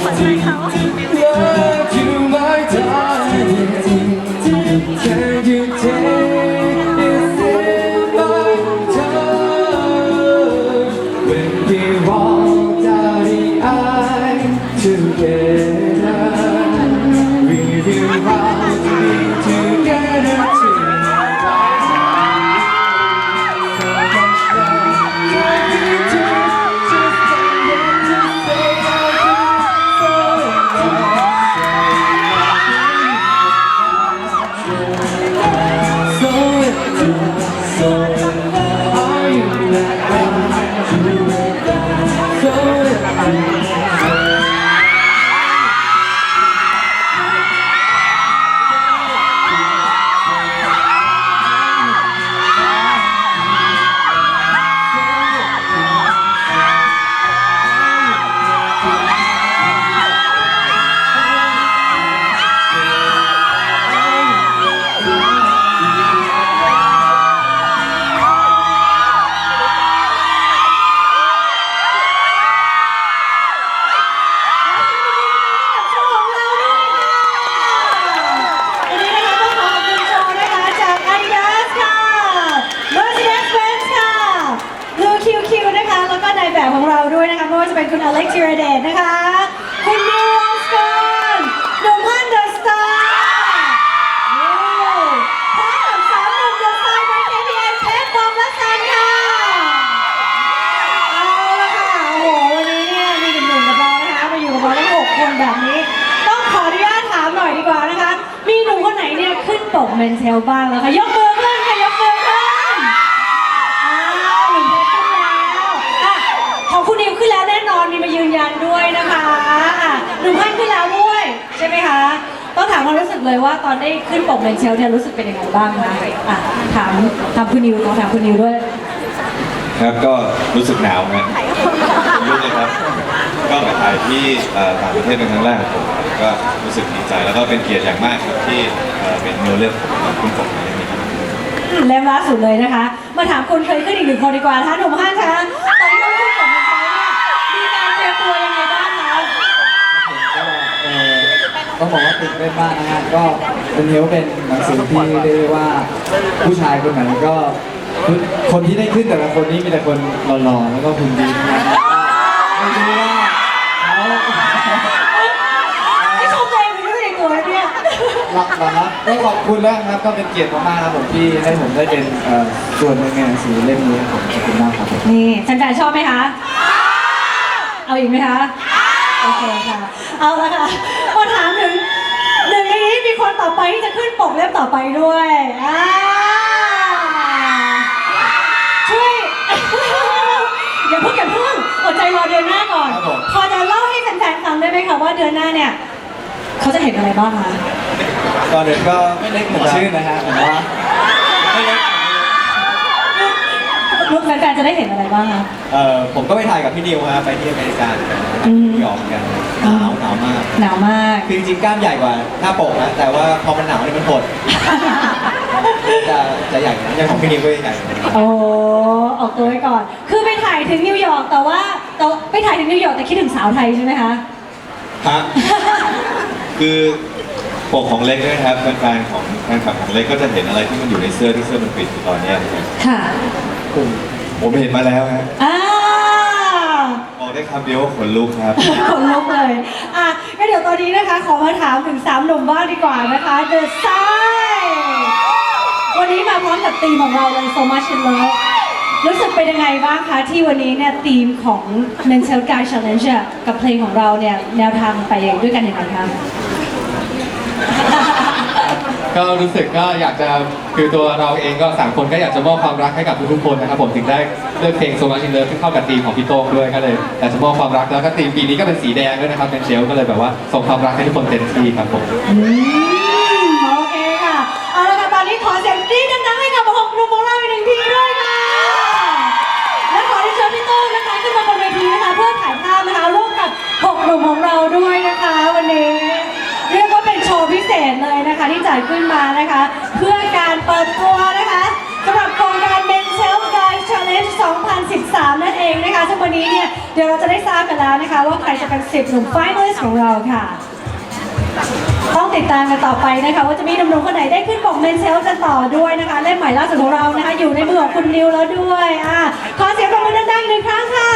เปิดให้เขา ว่าจะเป็นคุณอเล็กธีรเดชนะคะ คุณนิวออสกอนหนุ่มฮันเดอร์สตาร์พร้อมกับสามหนุ่มเดอะสไตล์บน KPN เพชรบอมและซันค่ะเอาละค่ะโอ้โหวันนี้เนี่ยมีหนุ่มๆกับเรานะคะมาอยู่กับเราทั้งหกคนแบบนี้ ต้องขออนุญาตถามหน่อยดีกว่านะคะ มีหนุ่มคนไหนเนี่ยขึ้นปกเมนเทลบ้างแล้วคะยกมือขึ้นค่ะ ยกมือขึ้นอ้าวหนุ่มเพชรขึ้นแล้วอะของคุณนิวขึ้นแล้วแน่นอน มีมายืนยันด้วยนะคะอะ หนุ่มพันขึ้นแล้วด้วย ใช่ไหมคะ ต้องถามความรู้สึกเลยว่าตอนได้ขึ้นปกเมนเทลเนี่ยรู้สึกเป็นยังไงบ้างคะอะถามถามคุณนิวขอถามคุณนิวด้วย ครับก็รู้สึกหนาวนะรู้เลยครับ ก็ไปถ่ายที่เอ่อต่างประเทศเป็นครั้งแรกของผมครับก็รู้สึกดีใจแล้วก็เป็นเกียรติอย่างมากครับที่เอ่อเป็นเนื้อเรื่องของคุณผมในเรื่องนี้ครับ เล่มล่าสุดเลยนะคะ มาถามคนเคยขึ้นอีกหนึ่งคนดีกว่านะคะหนุ่มฮั่นคะ ต้องบอกว่าตื่นเต้นมากนะฮะก็เป็นเทวเป็นหนังสือที่เรียกได้ว่าผู้ชายคนไหนก็คือคนที่ได้ขึ้นแต่ละคนนี้มีแต่คนหล่อๆแล้วก็คุณดีนะครับไม่รู้ว่าเขาไม่ชมตัวเองไปด้วยในตัวนะเนี่ยหลักเหรอครับก็ขอบคุณแล้วครับก็เป็นเกียรติมากๆครับผมที่ให้ผมได้เป็นเอ่อส่วนหนึ่งในหนังสือเล่มนี้ครับผมขอบคุณมากครับ นี่แฟนๆชอบไหมคะ เอาอีกไหมคะ โอเคค่ะ เอาละค่ะมาถามถึงหนึ่งในนี้มีคนต่อไปที่จะขึ้นปกเล่มต่อไปด้วยอ่าช่วย อย่าเพิ่งอย่าเพิ่งอดใจรอเดือนหน้าก่อน ครับผม พอจะเล่าให้แฟนๆฟังได้ไหมคะว่าเดือนหน้าเนี่ย เขาจะเห็นอะไรบ้างคะ ก่อนอื่นก็ไม่เล็กเหมือนชื่อนะฮะผมว่าไม่เล็ก ลูกแฟนๆจะได้เห็นอะไรบ้างคะ เอ่อผมก็ไปถ่ายกับพี่นิวฮะไปที่อเมริกาเหมือนกันอืม นิวยอร์กเหมือนกันหนาวหนาวมากหนาวมาก คือจริงๆกล้ามใหญ่กว่าหน้าปกนะแต่ว่าพอมันหนาวนี่มันหดจะจะใหญ่นะอย่างของพี่นิวก็ใหญ่โอ้ออกตัวไว้ก่อน คือไปถ่ายถึงนิวยอร์กแต่ว่าแต่ว่าไปถ่ายถึงนิวยอร์กแต่คิดถึงสาวไทยใช่ไหมคะ ฮะคือ ปกของเล็กด้วยนะครับแฟนๆของแฟนคลับของเล็กก็จะเห็นอะไรที่มันอยู่ในเสื้อที่เสื้อมันปิดอยู่ตอนเนี้ยนะครับค่ะผมผมเห็นมาแล้วฮะอ่าบอกได้คำเดียวว่าขนลุกครับ ขนลุกเลยอะก็เดี๋ยวตอนนี้นะคะ ขอมาถามถึงสามหนุ่มบ้างดีกว่านะคะ The Side วันนี้มาพร้อมกับธีมของเราเลย So Much in Love รู้สึกเป็นยังไงบ้างคะ ที่วันนี้เนี่ยธีมของ Mental Guy Challenge อะกับเพลงของเราเนี่ยแนวทางไปด้วยกันยังไงคะ ก็รู้สึกก็อยากจะคือตัวเราเองก็สามคนก็อยากจะมอบความรักให้กับทุกๆคนนะครับผมถึงได้เลือกเพลงโซมาชินเลิฟที่เข้ากับธีมของพี่โต้งด้วยก็เลยอยากจะมอบความรักแล้วก็ธีมปีนี้ก็เป็นสีแดงด้วยนะครับเป็นเชลก็เลยแบบว่าส่งความรักให้ทุกคนเต็มที่ครับผม อืมโอเคค่ะ เอาละค่ะ ตอนนี้ขอเสียงกรี๊ดดังๆให้กับหกหนุ่มของเราอีกหนึ่งทีด้วย จัดขึ้นมานะคะ เพื่อการเปิดตัวนะคะสำหรับโครงการ Men Self Guide Challenge 2013 นั่นเองนะคะซึ่งวันนี้เนี่ยเดี๋ยวเราจะได้ทราบกันแล้วนะคะ ว่าใครจะเป็น 10 หนุ่ม finalist ของเราค่ะ ต้องติดตามกันต่อไปนะคะ ว่าจะมีหนุ่มๆคนไหนได้ขึ้นปกเมนเซลกันต่อด้วยนะคะเล่มใหม่ล่าสุดของเรานะคะ อยู่ในมือของคุณนิวแล้วด้วยอะขอเสียงปรบมือดังๆอีกหนึ่งครั้งค่ะ